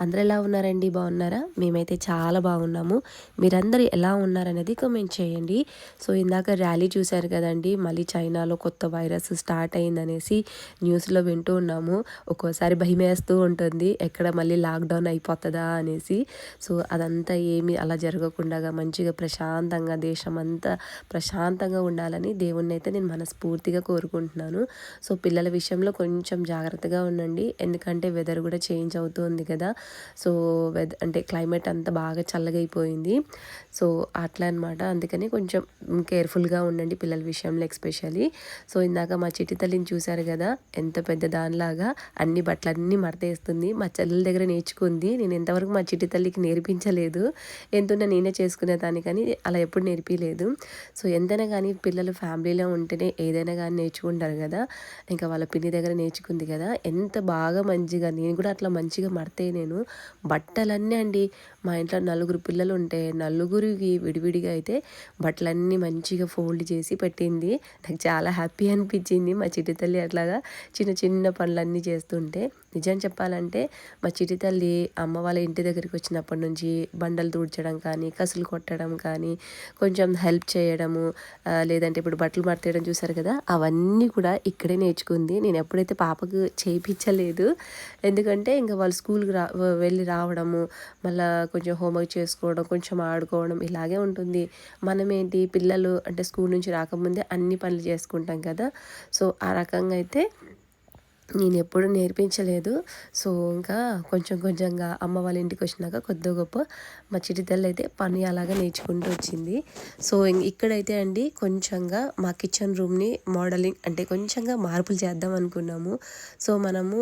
అందరు ఎలా ఉన్నారండి? బాగున్నారా? మేమైతే చాలా బాగున్నాము. మీరందరూ ఎలా ఉన్నారనేది కమెంట్ చేయండి. సో ఇందాక ర్యాలీ చూశారు కదండి. మళ్ళీ చైనాలో కొత్త వైరస్ స్టార్ట్ అయిందనేసి న్యూస్లో వింటూ ఉన్నాము. ఒక్కోసారి భయం వేస్తూ ఉంటుంది. ఎక్కడ మళ్ళీ లాక్డౌన్ అయిపోతుందా అనేసి. సో అదంతా ఏమి అలా జరగకుండా మంచిగా ప్రశాంతంగా దేశం అంతా ప్రశాంతంగా ఉండాలని దేవుణ్ణి అయితే నేను మనస్ఫూర్తిగా కోరుకుంటున్నాను. సో పిల్లల విషయంలో కొంచెం జాగ్రత్తగా ఉండండి. ఎందుకంటే వెదర్ కూడా చేంజ్ అవుతుంది కదా. సో వెదర్ అంటే క్లైమేట్ అంతా బాగా చల్లగా అయిపోయింది సో అట్లా అనమాట అందుకని కొంచెం కేర్ఫుల్గా ఉండండి పిల్లల విషయంలో ఎక్స్పెషల్లీ. సో ఇందాక మా చిట్టి తల్లిని చూశారు కదా ఎంత పెద్ద దానిలాగా అన్ని బట్టలన్నీ మడతేస్తుంది. మా చెల్లెల దగ్గర నేర్చుకుంది. నేను ఎంతవరకు మా చిట్టి తల్లికి నేర్పించలేదు. ఎంతున్నా నేనే చేసుకునేదాన్ని కానీ అలా ఎప్పుడు నేర్పించలేదు సో ఎంతైనా కానీ పిల్లలు ఫ్యామిలీలో ఉంటేనే ఏదైనా కానీ నేర్చుకుంటారు కదా. ఇంకా వాళ్ళ పిన్ని దగ్గర నేర్చుకుంది కదా. ఎంత బాగా మంచిగా నేను కూడా అట్లా మంచిగా మడతాయి నేను. బట్టలన్నీ అండి మా ఇంట్లో నలుగురు పిల్లలు ఉంటే నలుగురు నలుగురికి విడివిడిగా అయితే బట్టలన్నీ మంచిగా ఫోల్డ్ చేసి పెట్టింది. నాకు చాలా హ్యాపీ అనిపించింది మా చిట్టి తల్లి అట్లాగా చిన్న చిన్న పనులన్నీ చేస్తుంటే. నిజం చెప్పాలంటే మా చిట్టి తల్లి అమ్మ వాళ్ళ ఇంటి దగ్గరికి వచ్చినప్పటి నుంచి బండలు తుడ్చడం కానీ కసులు కొట్టడం కానీ కొంచెం హెల్ప్ చేయడము లేదంటే ఇప్పుడు బట్టలు మడతేయడం చూసారు కదా అవన్నీ కూడా ఇక్కడే నేర్చుకుంది. నేను ఎప్పుడైతే పాపకు చేయించలేదు ఎందుకంటే ఇంకా వాళ్ళు స్కూల్కి రా వెళ్ళి రావడము మళ్ళీ కొంచెం హోంవర్క్ చేసుకోవడం కొంచెం ఆడుకోవడం ఇలాగే ఉంటుంది. మనమేంటి పిల్లలు అంటే స్కూల్ నుంచి రాకముందే అన్ని పనులు చేసుకుంటాం కదా. సో ఆ రకంగా అయితే నేను ఎప్పుడు నేర్పించలేదు. సో ఇంకా కొంచెం కొంచెంగా అమ్మ వాళ్ళ ఇంటికి వచ్చినాక కొద్దిగా గొప్ప మా చిటితల్లి అయితే పని అలాగా నేర్చుకుంటూ వచ్చింది. సో ఇక్కడైతే అండి కొంచెంగా మా కిచెన్ రూమ్ని మోడలింగ్ అంటే కొంచెంగా మార్పులు చేద్దాం అనుకున్నాము. సో మనము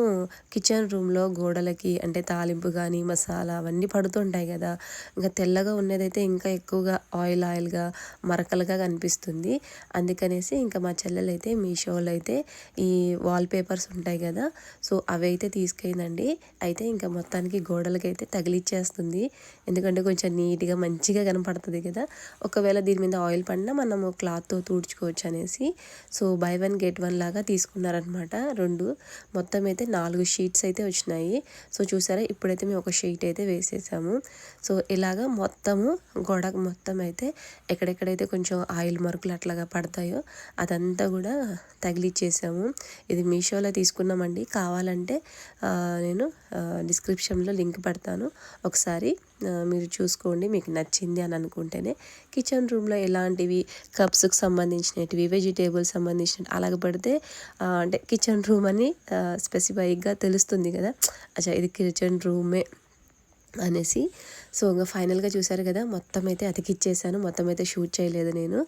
కిచెన్ రూమ్లో గోడలకి అంటే తాలింపు కానీ మసాలా అవన్నీ పడుతుంటాయి కదా. ఇంకా తెల్లగా ఉన్నదైతే ఇంకా ఎక్కువగా ఆయిల్ ఆయిల్గా మరకలుగా కనిపిస్తుంది. అందుకనేసి ఇంకా మా చెల్లెలు అయితే మీషోలో అయితే ఈ వాల్ పేపర్స్ ఉంటాయి ఉంటాయి కదా. సో అవి అయితే తీసుకెళ్ళిందండి అయితే ఇంకా మొత్తానికి గోడలకి అయితే తగిలిచ్చేస్తుంది. ఎందుకంటే కొంచెం నీట్గా మంచిగా కనపడుతుంది కదా. ఒకవేళ దీని మీద ఆయిల్ పడినా మనము క్లాత్తో తుడుచుకోవచ్చు అనేసి. So buy one get one లాగా తీసుకున్నారనమాట రెండు. మొత్తం అయితే నాలుగు షీట్స్ అయితే వచ్చినాయి. సో చూసారా? ఇప్పుడైతే మేము ఒక షీట్ అయితే వేసేసాము. సో ఇలాగా మొత్తము గోడకు మొత్తం అయితే ఎక్కడెక్కడైతే కొంచెం ఆయిల్ మరుకులు అట్లాగా పడతాయో అదంతా కూడా తగిలిచ్చేసాము. ఇది మీషోలో తీసుకున్న తీసుకున్నామండి కావాలంటే నేను డిస్క్రిప్షన్లో లింక్ పెడతాను. ఒకసారి మీరు చూసుకోండి. మీకు నచ్చింది అని అనుకుంటేనే. కిచెన్ రూమ్లో ఎలాంటివి కప్స్కి సంబంధించినవి వెజిటేబుల్స్ సంబంధించిన అలాగ పడితే అంటే కిచెన్ రూమ్ అని స్పెసిఫైక్గా తెలుస్తుంది కదా. అచ్చా ఇది కిచెన్ రూమే అనేసి సో ఇంకా ఫైనల్గా చూసారు కదా మొత్తం అయితే అతికిచ్చేసాను. మొత్తం అయితే షూట్ చేయలేదు నేను.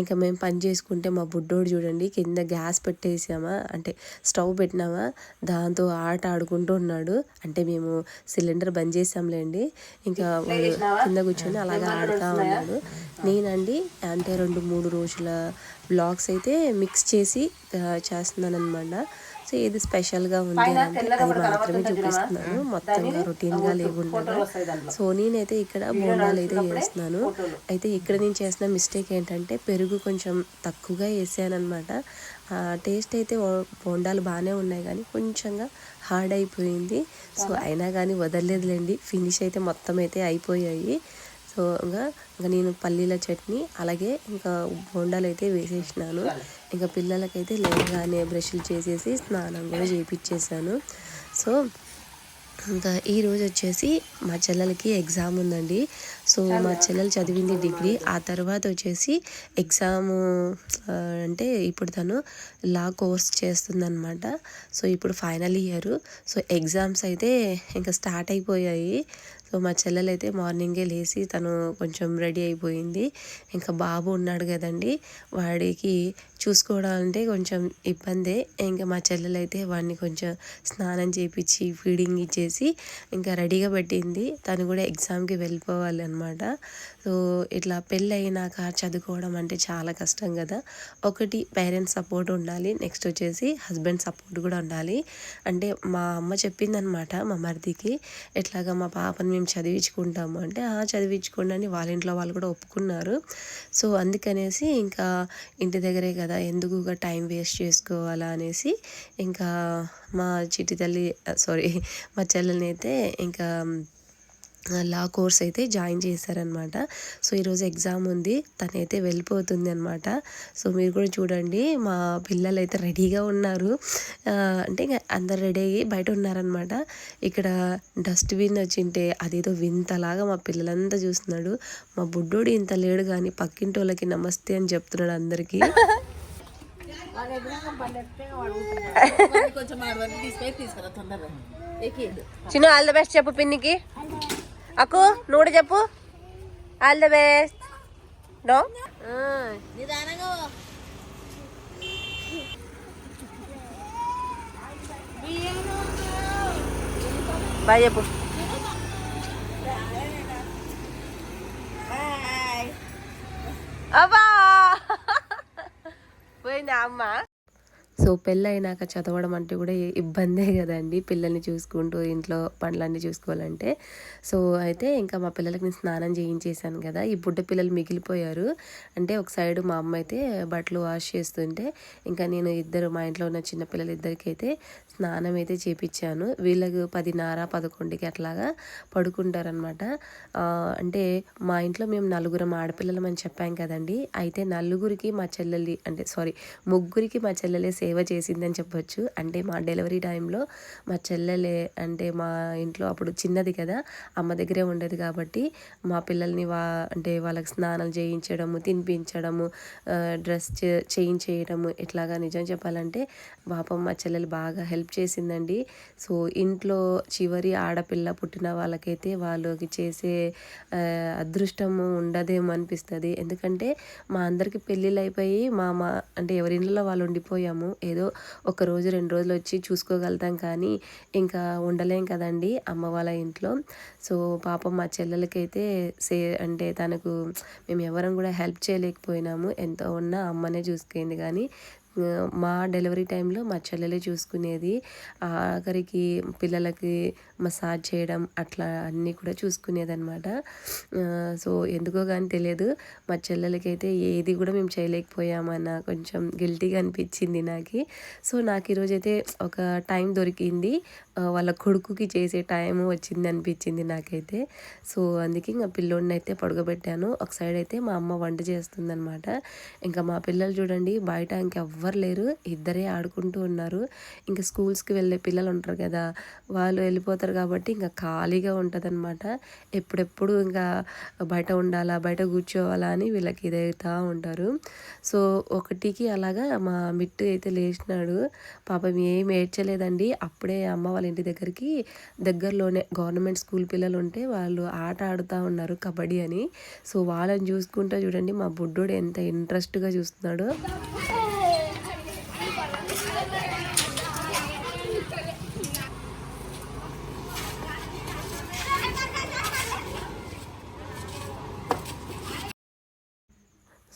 ఇంకా మేము పని చేసుకుంటే మా బుడ్డోడు చూడండి కింద గ్యాస్ పెట్టేసామా అంటే స్టవ్ పెట్టినామా దాంతో ఆట ఆడుకుంటూ ఉన్నాడు. అంటే మేము సిలిండర్ బంద్ చేసాంలేండి ఇంకా కింద కూర్చొని అలాగా ఆడుతూ ఉన్నాడు. నేనండి అంటే రెండు మూడు రోజుల బ్లాగ్స్ అయితే మిక్స్ చేసి చేస్తున్నాను అనమాట సో ఏది స్పెషల్గా ఉంది అంటే అది మాత్రమే చూపిస్తున్నాను. మొత్తంగా రొటీన్గా లేకుండా సో నేనైతే ఇక్కడ బోండాలు అయితే చేస్తున్నాను అయితే ఇక్కడ నేను చేసిన మిస్టేక్ ఏంటంటే పెరుగు కొంచెం తక్కువగా వేసాను అనమాట టేస్ట్ అయితే బోండాలు బాగానే ఉన్నాయి కానీ కొంచెంగా హార్డ్ అయిపోయింది. సో అయినా కానీ వదలలేదులేండి. ఫినిష్ అయితే మొత్తం అయితే అయిపోయాయి. సో ఇంకా ఇంకా నేను పల్లీల చట్నీ అలాగే ఇంకా బొండాలు అయితే వేసేసినాను. ఇంకా పిల్లలకైతే లేవగానే బ్రష్లు చేసేసి స్నానం కూడా చేయించేసాను సో ఇంకా ఈరోజు వచ్చేసి మా చెల్లెలకి ఎగ్జామ్ ఉందండి. సో మా చెల్లెలు చదివింది డిగ్రీ. ఆ తర్వాత వచ్చేసి ఎగ్జాము అంటే ఇప్పుడు తను లా కోర్స్ చేస్తుందన్నమాట. సో ఇప్పుడు ఫైనల్ ఇయర్. సో ఎగ్జామ్స్ అయితే ఇంకా స్టార్ట్ అయిపోయాయి. సో మా చెల్లెలైతే మార్నింగే లేచి తను కొంచెం రెడీ అయిపోయింది. ఇంకా బాబు ఉన్నాడు కదండి. వాడికి చూసుకోవడాలంటే కొంచెం ఇబ్బందే. ఇంకా మా చెల్లెలైతే వాడిని కొంచెం స్నానం చేపించి ఫీడింగ్ ఇచ్చేసి ఇంకా రెడీగా పెట్టింది. తను కూడా ఎగ్జామ్కి వెళ్ళిపోవాలి అనమాట సో ఇట్లా పెళ్ళి అయినాక చదువుకోవడం అంటే చాలా కష్టం కదా. ఒకటి పేరెంట్స్ సపోర్ట్ ఉండాలి. నెక్స్ట్ వచ్చేసి హస్బెండ్ సపోర్ట్ కూడా ఉండాలి. అంటే మా అమ్మ చెప్పిందనమాట మా మరిదికి ఎట్లాగా మా పాపని మేము చదివించుకుంటాము. అంటే ఆ చదివించుకోండి అని వాళ్ళ ఇంట్లో వాళ్ళు కూడా ఒప్పుకున్నారు. సో అందుకనేసి ఇంకా ఇంటి దగ్గరే కదా ఎందుకు టైం వేస్ట్ చేసుకోవాలా అనేసి ఇంకా మా చిట్టి తల్లి సారీ మా చెల్లెల్ని అయితే ఇంకా లా కోర్స్ అయితే జాయిన్ చేశారనమాట. సో ఈరోజు ఎగ్జామ్ ఉంది. తనైతే వెళ్ళిపోతుంది అనమాట. సో మీరు కూడా చూడండి మా పిల్లలు అయితే రెడీగా ఉన్నారు. అంటే ఇంకా అందరు రెడీ అయ్యి బయట ఉన్నారనమాట. ఇక్కడ డస్ట్బిన్ వచ్చింటే అదేదో వింతలాగా మా పిల్లలంతా చూస్తున్నాడు. మా బుడ్డోడు ఇంత లేడు కానీ పక్కింటి వాళ్ళకి నమస్తే అని చెప్తున్నాడు అందరికీ. చిన్న ఆల్ ద బెస్ట్ చెప్పు పిన్నికి. అక్కు నువ్వు కూడా చెప్పు all the best no bye చెప్పు సో పెళ్ళైనాక చదవడం అంటే కూడా ఇబ్బందే కదండి పిల్లల్ని చూసుకుంటూ ఇంట్లో పనులన్నీ చూసుకోవాలంటే. సో అయితే ఇంకా మా పిల్లలకి నేను స్నానం చేయించేసాను కదా ఈ బుడ్డ పిల్లలు మిగిలిపోయారు. అంటే ఒక సైడ్ మా అమ్మ అయితే బట్టలు వాష్ చేస్తుంటే ఇంకా నేను ఇద్దరు మా ఇంట్లో ఉన్న చిన్న పిల్లలు ఇద్దరికి అయితే స్నానం అయితే చేపించాను వీళ్ళకు పదిన్నర పదకొండుకి అట్లాగా పడుకుంటారనమాట అంటే మా ఇంట్లో మేము నలుగురం ఆడపిల్లలం అని చెప్పాం కదండి. అయితే నలుగురికి మా చెల్లెలి అంటే సారీ ముగ్గురికి మా చెల్లెలే సేవ చేసిందని చెప్పొచ్చు. అంటే మా డెలివరీ టైంలో మా చెల్లెలే అంటే మా ఇంట్లో అప్పుడు చిన్నది కదా అమ్మ దగ్గరే ఉండేది కాబట్టి మా పిల్లల్ని వా అంటే వాళ్ళకి స్నానాలు చేయించడము తినిపించడము డ్రెస్ చే- చేంజ్ చేయడము ఇట్లాగా నిజం చెప్పాలంటే పాపం మా చెల్లెలు బాగా హెల్ప్ చేసిందండి. సో ఇంట్లో చివరి ఆడపిల్ల పుట్టిన వాళ్ళకైతే వాళ్ళకి చేసే అదృష్టము ఉండదేమో అనిపిస్తుంది. ఎందుకంటే మా అందరికి పెళ్ళిళ్ళు అయిపోయి మా మా అంటే ఎవరి ఇళ్ళలో వాళ్ళు ఉండిపోయాము. ఏదో ఒక రోజు రెండు రోజులు వచ్చి చూసుకోగలుగుతాం కానీ ఇంకా ఉండలేం కదండి అమ్మ వాళ్ళ ఇంట్లో. సో పాపం మా చెల్లెలకైతే సే అంటే తనకు మేము ఎవరం కూడా హెల్ప్ చేయలేకపోయినాము. ఎంత ఉన్నా అమ్మనే చూసుకుంది కానీ మా డెలివరీ టైంలో మా చెల్లెలే చూసుకునేది. ఆఖరికి పిల్లలకి మసాజ్ చేయడం అట్లా అన్నీ కూడా చూసుకునేది అనమాట సో ఎందుకో కానీ తెలియదు. మా చెల్లెలకైతే ఏది కూడా మేము చేయలేకపోయామన్న కొంచెం గిల్టీగా అనిపించింది నాకు. సో నాకు ఈరోజైతే ఒక టైం దొరికింది. వాళ్ళ కొడుకుకి చేసే టైం వచ్చింది అనిపించింది నాకైతే. సో అందుకే ఇంకా పిల్లోడిని అయితే పడుకోబెట్టాను. ఒక సైడ్ అయితే మా అమ్మ వంట చేస్తుందన్నమాట. ఇంకా మా పిల్లలు చూడండి బయట ఇంకెవ్వరు లేరు ఇద్దరే ఆడుకుంటూ ఉన్నారు. ఇంకా స్కూల్స్కి వెళ్ళే పిల్లలు ఉంటారు కదా వాళ్ళు వెళ్ళిపోతారు కాబట్టి ఇంకా ఖాళీగా ఉంటుందన్నమాట. ఎప్పుడెప్పుడు ఇంకా బయట ఉండాలా బయట కూర్చోవాలా అని వీళ్ళకి ఇదైతా ఉంటారు. సో ఒకటికి అలాగా మా మిట్టు అయితే లేచినాడు. పాపం ఏం ఏడ్చలేదండి. అప్పుడే అమ్మ వాళ్ళ ఇంటి దగ్గరికి దగ్గరలోనే గవర్నమెంట్ స్కూల్ పిల్లలు ఉంటే వాళ్ళు ఆట ఆడుతూ ఉన్నారు కబడ్డీ అని. సో వాళ్ళని చూసుకుంటా చూడండి మా బుడ్డోడు ఎంత ఇంట్రెస్ట్గా చూస్తున్నాడు.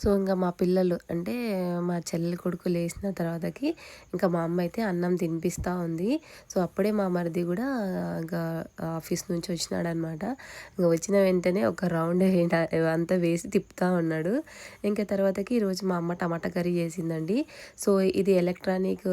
సో ఇంకా మా పిల్లలు అంటే మా చెల్లెలు కొడుకు లేచిన తర్వాతకి ఇంకా మా అమ్మ అయితే అన్నం తినిపిస్తూ ఉంది. సో అప్పుడే మా మరిది కూడా ఇంకా ఆఫీస్ నుంచి వచ్చినాడు అనమాట ఇంకా వచ్చిన వెంటనే ఒక రౌండ్ అంతా వేసి తిప్పుతూ ఉన్నాడు. ఇంకా తర్వాతకి ఈరోజు మా అమ్మ టమాటా కర్రీ చేసిందండి. సో ఇది ఎలక్ట్రానిక్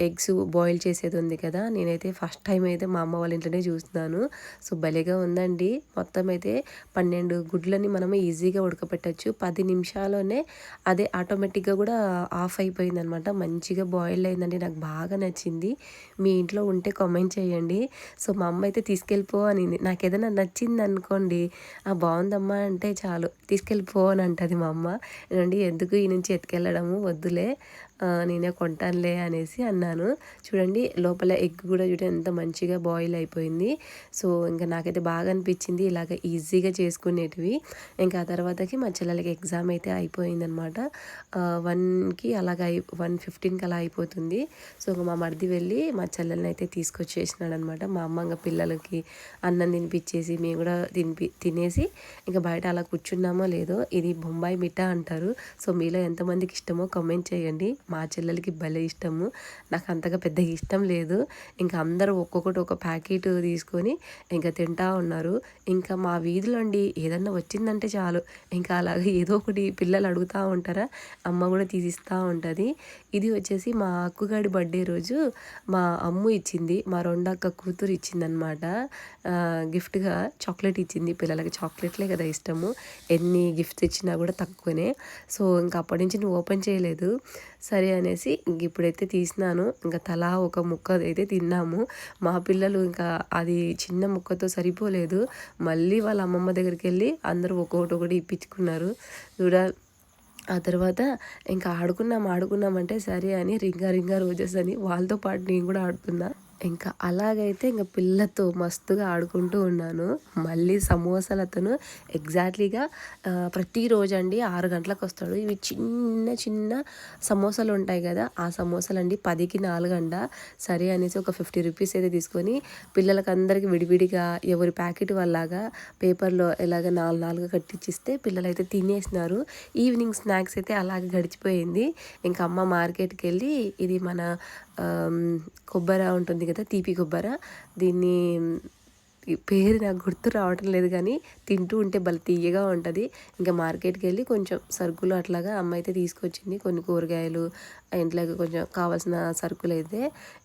ఎగ్స్ బాయిల్ చేసేది ఉంది కదా నేనైతే ఫస్ట్ టైం అయితే మా అమ్మ వాళ్ళ ఇంట్లోనే చూస్తున్నాను. సో భలేగా ఉందండి. మొత్తం అయితే పన్నెండు గుడ్లని మనము ఈజీగా ఉడకపెట్టచ్చు. పది నిమిషాల్లోనే అదే ఆటోమేటిక్గా కూడా ఆఫ్ అయిపోయింది అనమాట మంచిగా బాయిల్ అయిందండి. నాకు బాగా నచ్చింది. మీ ఇంట్లో ఉంటే కామెంట్ చేయండి. సో మా అమ్మ అయితే తీసుకెళ్ళిపో అనింది నాకు ఏదైనా నచ్చింది అనుకోండి. ఆ బాగుందమ్మా అంటే చాలు. తీసుకెళ్ళిపో అని అంటది మా అమ్మ. ఎందుకు ఈ నుంచి ఎత్తుకెళ్ళడము? వద్దులే. నేనే కొంటానులే అనేసి అన్నాను. చూడండి లోపల ఎగ్ కూడా చూడండి ఎంత మంచిగా బాయిల్ అయిపోయింది. సో ఇంకా నాకైతే బాగా అనిపించింది ఇలాగ ఈజీగా చేసుకునేటివి. ఇంకా ఆ తర్వాతకి మా చెల్లెలకి ఎగ్జామ్ అయితే అయిపోయిందనమాట. వన్కి అలాగ అయి వన్ ఫిఫ్టీన్కి అలా అయిపోతుంది. సో ఇంకా మా మరిది వెళ్ళి మా చెల్లెల్ని అయితే తీసుకొచ్చేసినాడు అనమాట మా అమ్మ ఇంకా పిల్లలకి అన్నం తినిపించేసి మేము కూడా తినిపి తినేసి ఇంకా బయట అలా కూర్చున్నామో లేదో ఇది బొంబాయి మిఠా అంటారు. సో మీలో ఎంతమందికి ఇష్టమో కామెంట్ చేయండి. మా చెల్లెలకి భలే ఇష్టము. నాకు అంతగా పెద్దగా ఇష్టం లేదు. ఇంకా అందరూ ఒక్కొక్కటి ఒక ప్యాకెట్ తీసుకొని ఇంకా తింటా ఉన్నారు. ఇంకా మా వీధిలో అండి ఏదన్నా వచ్చిందంటే చాలు. ఇంకా అలాగే ఏదో ఒకటి పిల్లలు అడుగుతూ ఉంటారా అమ్మ కూడా తీసిస్తూ ఉంటుంది. ఇది వచ్చేసి మా అక్కుగాడి బర్త్డే రోజు మా అమ్ము ఇచ్చింది మా రెండక్క కూతురు ఇచ్చిందనమాట గిఫ్ట్గా చాక్లెట్ ఇచ్చింది పిల్లలకి. చాక్లెట్లే కదా ఇష్టము. ఎన్ని గిఫ్ట్స్ ఇచ్చినా కూడా తక్కువనే. సో ఇంకా అప్పటి నుంచి నువ్వు ఓపెన్ చేయలేదు. సరే అనేసి ఇంక ఇప్పుడైతే తీసినాను. ఇంకా తలా ఒక ముక్క అయితే తిన్నాము. మా పిల్లలు ఇంకా అది చిన్న ముక్కతో సరిపోలేదు. మళ్ళీ వాళ్ళ అమ్మమ్మ దగ్గరికి వెళ్ళి అందరూ ఒక్కొక్కటి ఒకటి ఇప్పించుకున్నారు. చూడ ఆ తర్వాత ఇంకా ఆడుకున్నాం ఆడుకున్నామంటే సరే అని రింగా రింగా రోజెస్ అని వాళ్ళతో పాటు నేను కూడా ఆడుతున్నా. ఇంకా అలాగైతే ఇంకా పిల్లతో మస్తుగా ఆడుకుంటూ ఉన్నాను. మళ్ళీ సమోసాలు అతను ఎగ్జాక్ట్లీగా ప్రతిరోజు అండి ఆరు గంటలకు వస్తాడు ఇవి చిన్న చిన్న సమోసాలు ఉంటాయి కదా ఆ సమోసాలు అండి పదికి నాలుగంట. సరే అనేసి ఒక ఫిఫ్టీ రూపీస్ అయితే తీసుకొని పిల్లలకి అందరికి విడివిడిగా ఎవరి ప్యాకెట్ వాళ్ళలాగా పేపర్లో ఎలాగ నాలుగు నాలుగు కట్టించిస్తే పిల్లలు అయితే తినేసినారు. ఈవినింగ్ స్నాక్స్ అయితే అలాగే గడిచిపోయింది. ఇంకా అమ్మ మార్కెట్కి వెళ్ళి ఇది మన కొబ్బరి ఉంటుంది కదా తీపి కొబ్బరి. దీన్ని పేరు నాకు గుర్తు రావటం లేదు కానీ తింటూ ఉంటే భలే తీయగా ఉంటుంది. ఇంకా మార్కెట్కి వెళ్ళి కొంచెం సరుకులు అట్లాగా అమ్మ అయితే తీసుకొచ్చింది. కొన్ని కూరగాయలు ఇంట్లోకి కొంచెం కావాల్సిన సరుకులు అయితే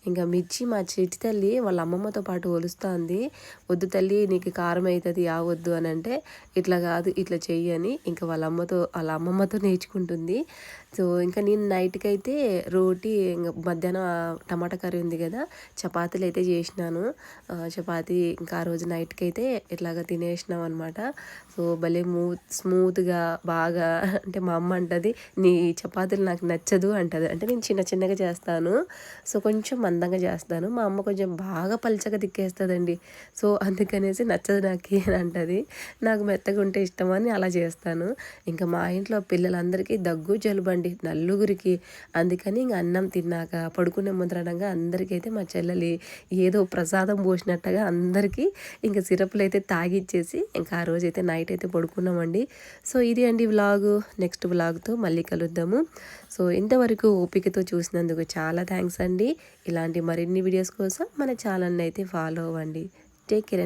ఇంకా మిర్చి మా చిట్టి తల్లి వాళ్ళ అమ్మమ్మతో పాటు ఒలుస్తుంది. వద్దు తల్లి నీకు కారం అవుతుంది ఆవద్దు వద్దు అని అంటే ఇట్లా కాదు ఇట్లా చెయ్యి అని ఇంకా వాళ్ళ అమ్మతో వాళ్ళ అమ్మమ్మతో నేర్చుకుంటుంది. సో ఇంకా నేను నైట్కి అయితే రోటీ ఇంకా మధ్యాహ్నం టమాటా కర్రీ ఉంది కదా చపాతీలు అయితే చేసినాను. చపాతీ ఇంకా ఆ రోజు నైట్కి అయితే ఇట్లాగా తినేసినాం అనమాట సో భలే మూ స్మూత్గా బాగా అంటే మా అమ్మ అంటది నీ చపాతీలు నాకు నచ్చదు అంటది. అంటే నేను చిన్న చిన్నగా చేస్తాను. సో కొంచెం మందంగా చేస్తాను. మా అమ్మ కొంచెం బాగా పల్చగా దిక్కేస్తుందండి సో అందుకనేసి నచ్చదు నాకు అని అంటది. నాకు మెత్తగా ఉంటే ఇష్టం అని అలా చేస్తాను. ఇంకా మా ఇంట్లో పిల్లలందరికీ దగ్గు జలుబు అండి నలుగురికి అందుకని ఇంక అన్నం తిన్నాక పడుకునే ముద్రణంగా అందరికైతే మా చెల్లెలి ఏదో ప్రసాదం పోసినట్టుగా అందరికీ ఇంకా సిరప్లు అయితే తాగిచ్చేసి ఇంకా ఆ రోజు అయితే నైట్ అయితే పడుకున్నామండి. సో ఇది అండి వ్లాగు. నెక్స్ట్ వ్లాగ్తో మళ్ళీ కలుద్దాము. సో ఇంతవరకు ఓపికతో చూసినందుకు చాలా థ్యాంక్స్ అండి. ఇలాంటి మరిన్ని వీడియోస్ కోసం మన ఛానల్ని అయితే ఫాలో అవ్వండి. Take care